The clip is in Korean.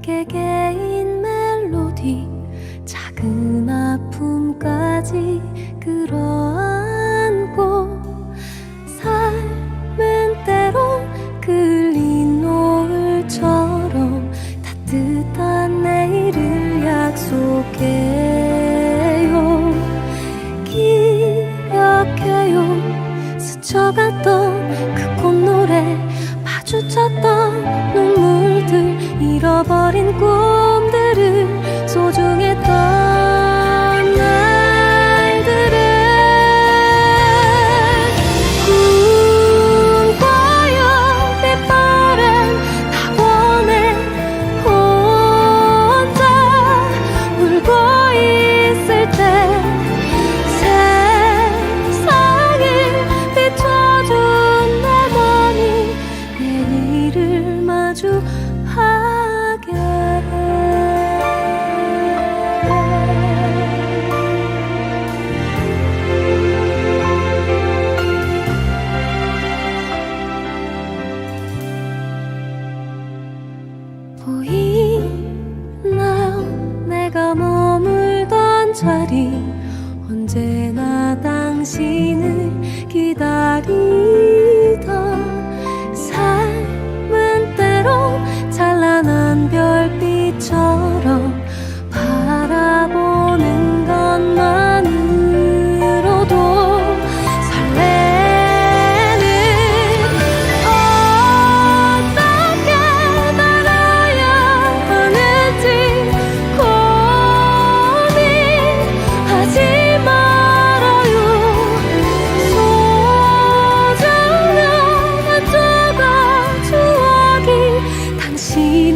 내게 개인 멜로디 작은 아픔까지 끌어안고 삶은 때로 끌린 노을처럼 따뜻한 내일을 약속해요. 기억해요. 스쳐갔던 그 꽃노래 마주쳤던 눈물들 잃어버린 꿈 내가 머물던 자리. 언제나 당신을 기다리 Xí